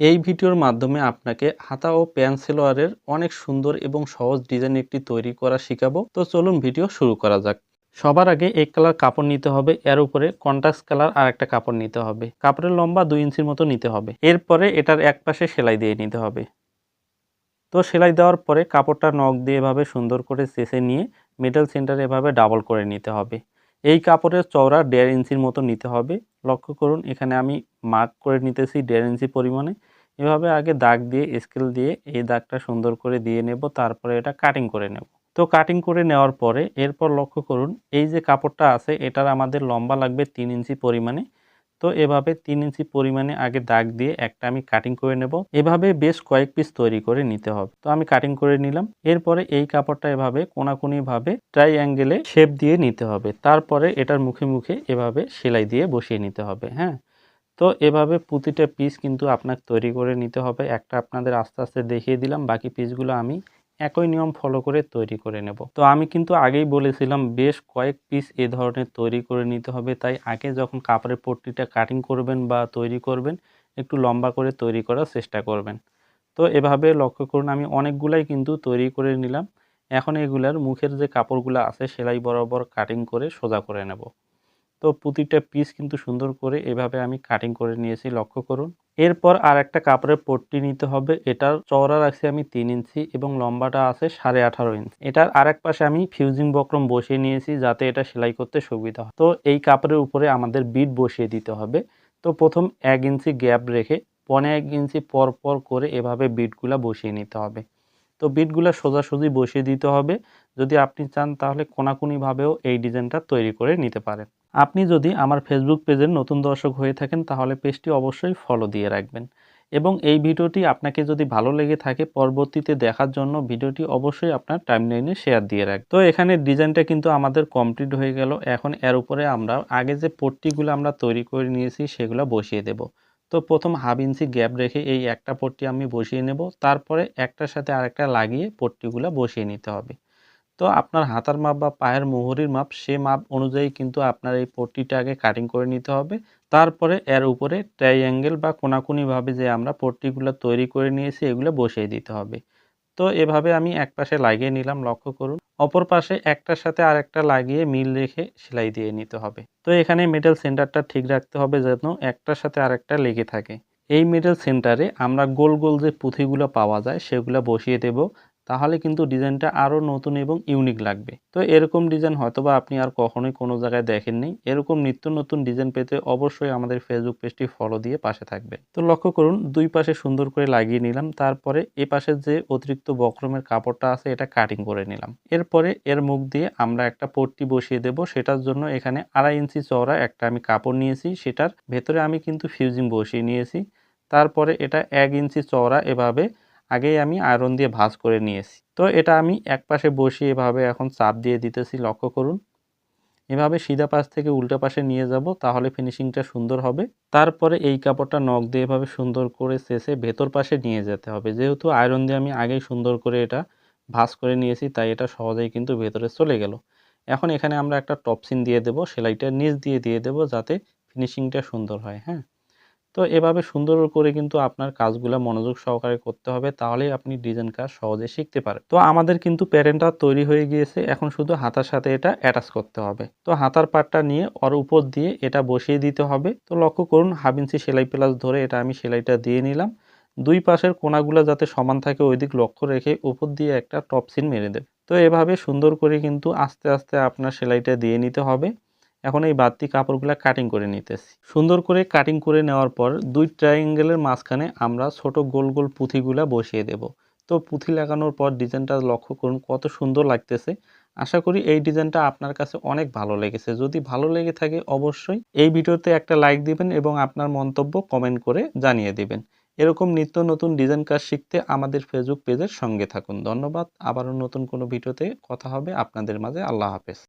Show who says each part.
Speaker 1: এই ভিডিওর মাধ্যমে আপনাকে হাতা ও প্যান্ট সেলোয়ারের অনেক সুন্দর এবং সহজ ডিজাইন একটি তৈরি করা শিখাবো। তো চলুন ভিডিও শুরু করা যাক। সবার আগে এক কালার কাপড় নিতে হবে। এর উপরে কন্ট্রাস্ট কালার আর একটা কাপড় নিতে হবে। কাপড়ের লম্বা দুই ইঞ্চির মতো নিতে হবে। এরপরে এটার এক পাশে সেলাই দিয়ে নিতে হবে। তো সেলাই দেওয়ার পরে কাপড়টা নখ দিয়ে এভাবে সুন্দর করে চেষে নিয়ে মিডল সেন্টারে এভাবে ডাবল করে নিতে হবে। এই কাপড়ের চওড়া দেড় ইঞ্চির মতো নিতে হবে। লক্ষ্য করুন, এখানে আমি মার্ক করে নিতেছি দেড় ইঞ্চি পরিমাণে। এভাবে আগে দাগ দিয়ে স্কেল দিয়ে এই দাগটা সুন্দর করে দিয়ে নেব, তারপরে এটা কাটিং করে নেব। তো কাটিং করে নেওয়ার পরে এরপর লক্ষ্য করুন, এই যে কাপড়টা আছে, এটার আমাদের লম্বা লাগবে তিন ইঞ্চি পরিমাণে। তো এভাবে তিন ইঞ্চি পরিমাণে আগে দাগ দিয়ে একটা আমি কাটিং করে নেব। এভাবে বেশ কয়েক পিস তৈরি করে নিতে হবে। তো আমি কাটিং করে নিলাম। এরপরে এই কাপড়টা এভাবে কোনাকুনি ভাবে ট্রাই অ্যাঙ্গেলে শেপ দিয়ে নিতে হবে। তারপরে এটার মুখে মুখে এভাবে সেলাই দিয়ে বসিয়ে নিতে হবে হ্যাঁ? তো এভাবে প্রতিটা পিস কিন্তু আপনাকে তৈরি করে নিতে হবে। একটা আপনাদের আস্তে আস্তে দেখিয়ে দিলাম, বাকি পিসগুলো আমি একই নিয়ম ফলো করে তৈরি করে নেব। তো আমি কিন্তু আগেই বলেছিলাম, বেশ কয়েক পিস এ ধরনের তৈরি করে নিতে হবে। তাই আগে যখন কাপড়ের পট্টিটা কাটিং করবেন বা তৈরি করবেন, একটু লম্বা করে তৈরি করার চেষ্টা করবেন। তো এভাবে লক্ষ্য করুন, আমি অনেকগুলাই কিন্তু তৈরি করে নিলাম। এখন এগুলার মুখের যে কাপড়গুলো আছে, সেলাই বরাবর কাটিং করে সোজা করে নেব। তো প্রতিটা পিস কিন্তু সুন্দর করে এভাবে আমি কাটিং করে নিয়েছি, লক্ষ্য করুন। এরপর আর একটা কাপড়ের পট্টি নিতে হবে। এটার চওড়া রাখছি আমি তিন ইঞ্চি এবং লম্বাটা আছে সাড়ে আঠারো ইঞ্চি। এটার আরেক পাশে আমি ফিউজিং বক্রম বসিয়ে নিয়েছি যাতে এটা সেলাই করতে সুবিধা হয়। তো এই কাপড়ের উপরে আমাদের বিট বসিয়ে দিতে হবে। তো প্রথম এক ইঞ্চি গ্যাপ রেখে পনে এক ইঞ্চি পর পর করে এভাবে বিটগুলা বসিয়ে নিতে হবে। তো বিটগুলো সোজাসুজি বসিয়ে দিতে হবে। যদি আপনি চান তাহলে কোনাকুনিভাবেও এই ডিজাইনটা তৈরি করে নিতে পারেন। আপনি যদি আমার ফেসবুক পেজের নতুন দর্শক হয়ে থাকেন তাহলে পেজটি অবশ্যই ফলো দিয়ে রাখবেন। এবং এই ভিডিওটি আপনাকে যদি ভালো লেগে থাকে পরবর্তীতে দেখার জন্য ভিডিওটি অবশ্যই আপনার টাইমলাইনে শেয়ার দিয়ে রাখ তো এখানে ডিজাইনটা কিন্তু আমাদের কমপ্লিট হয়ে গেল। এখন এর উপরে আমরা আগে যে পট্টিগুলো আমরা তৈরি করে নিয়েছি সেগুলো বসিয়ে দেব। তো প্রথম হাফ ইঞ্চি গ্যাপ রেখে এই একটা পট্টি আমি বসিয়ে নেব। তারপরে একটার সাথে আরেকটা লাগিয়ে পট্টিগুলো বসিয়ে নিতে হবে। তো আপনার হাতার মাপ বা পায়ের মোহরির মাপ সে মাপ অনুযায়ী কিন্তু আপনার এই পট্টিটা আগে কাটিং করে নিতে হবে। তারপরে এর উপরে ট্রাইঅ্যাঙ্গেল বা কোনাকুনিভাবে যে আমরা পট্টিগুলো তৈরি করে নিয়েছি এগুলো বসিয়ে দিতে হবে। তো এভাবে আমি এক পাশে লাগিয়ে নিলাম, লক্ষ্য করুন। অপর পাশে একটার সাথে আর একটা লাগিয়ে মিল রেখে সেলাই দিয়ে নিতে হবে। তো এখানে মিডল সেন্টারটা ঠিক রাখতে হবে যেন একটার সাথে আরেকটা লেগে থাকে। এই মিডল সেন্টারে আমরা গোল গোল যে পুঁথিগুলো পাওয়া যায় সেগুলো বসিয়ে দেব। তাহলে কিন্তু ডিজাইনটা আরও নতুন এবং ইউনিক লাগবে। তো এরকম ডিজাইন হয়তোবা আপনি আর কখনোই কোনো জায়গায় দেখেননি। এরকম নিত্য নতুন ডিজাইন পেতে অবশ্যই আমাদের ফেসবুক পেজটি ফলো দিয়ে পাশে থাকবে তো লক্ষ্য করুন, দুই পাশে সুন্দর করে লাগিয়ে নিলাম, তারপরে এ পাশের যে অতিরিক্ত বক্রমের কাপড়টা আছে, এটা কাটিং করে নিলাম। এরপরে এর মুখ দিয়ে আমরা একটা পট্টি বসিয়ে দেব, সেটার জন্য এখানে আড়াই ইঞ্চি চওড়া একটা আমি কাপড় নিয়েছি, সেটার ভেতরে আমি কিন্তু ফিউজিং বসিয়ে নিয়েছি। তারপরে এটা এক ইঞ্চি চওড়া এভাবে আগেই আমি আয়রন দিয়ে ভাঁজ করে নিয়েছি। তো এটা আমি এক পাশে বসিয়ে এভাবে এখন চাপ দিয়ে দিতেছি, লক্ষ্য করুন। এভাবে সিধা পাশ থেকে উল্টা পাশে নিয়ে যাব, তাহলে ফিনিশিংটা সুন্দর হবে। তারপরে এই কাপড়টা নখ দিয়ে এভাবে সুন্দর করে শেষে ভেতর পাশে নিয়ে যেতে হবে। যেহেতু আয়রন দিয়ে আমি আগেই সুন্দর করে এটা ভাঁজ করে নিয়েছি, তাই এটা সহজেই কিন্তু ভেতরে চলে গেল। এখন এখানে আমরা একটা টপসিন দিয়ে দেব, সেলাইটা নিচ দিয়ে দিয়ে দেব, যাতে ফিনিশিংটা সুন্দর হয় হ্যাঁ। তো এভাবে সুন্দর করে কিন্তু আপনার কাজগুলো মনোযোগ সহকারে করতে হবে, তাহলেই আপনি ডিজাইন কাজ সহজে শিখতে পারেন। তো আমাদের কিন্তু প্যাটার্নটা তৈরি হয়ে গিয়েছে, এখন শুধু হাতার সাথে এটা অ্যাটাচ করতে হবে। তো হাতার পাটটা নিয়ে ওর উপর দিয়ে এটা বসিয়ে দিতে হবে। তো লক্ষ্য করুন, হাফ ইঞ্চি সেলাই প্লাস ধরে এটা আমি সেলাইটা দিয়ে নিলাম। দুই পাশের কোনাগুলো যাতে সমান থাকে ওই দিক লক্ষ্য রেখে উপর দিয়ে একটা টপসিন মেরে দেবে। তো এভাবে সুন্দর করে কিন্তু আস্তে আস্তে আপনার সেলাইটা দিয়ে নিতে হবে। এখন এই বাড়তি কাপড়গুলো কাটিং করে নিতেছি। সুন্দর করে কাটিং করে নেওয়ার পর দুই ট্রায়াঙ্গেলের মাঝখানে আমরা ছোট গোল গোল পুঁথিগুলা বসিয়ে দেব। তো পুঁথি লাগানোর পর ডিজাইনটা লক্ষ্য করুন কত সুন্দর লাগতেছে। আশা করি এই ডিজাইনটা আপনার কাছে অনেক ভালো লেগেছে। যদি ভালো লেগে থাকে অবশ্যই এই ভিডিওতে একটা লাইক দিবেন এবং আপনার মন্তব্য কমেন্ট করে জানিয়ে দিবেন। এরকম নিত্য নতুন ডিজাইন কাজ শিখতে আমাদের ফেসবুক পেজের সঙ্গে থাকুন। ধন্যবাদ। আবারও নতুন কোনো ভিডিওতে কথা হবে আপনাদের মাঝে। আল্লাহ হাফেজ।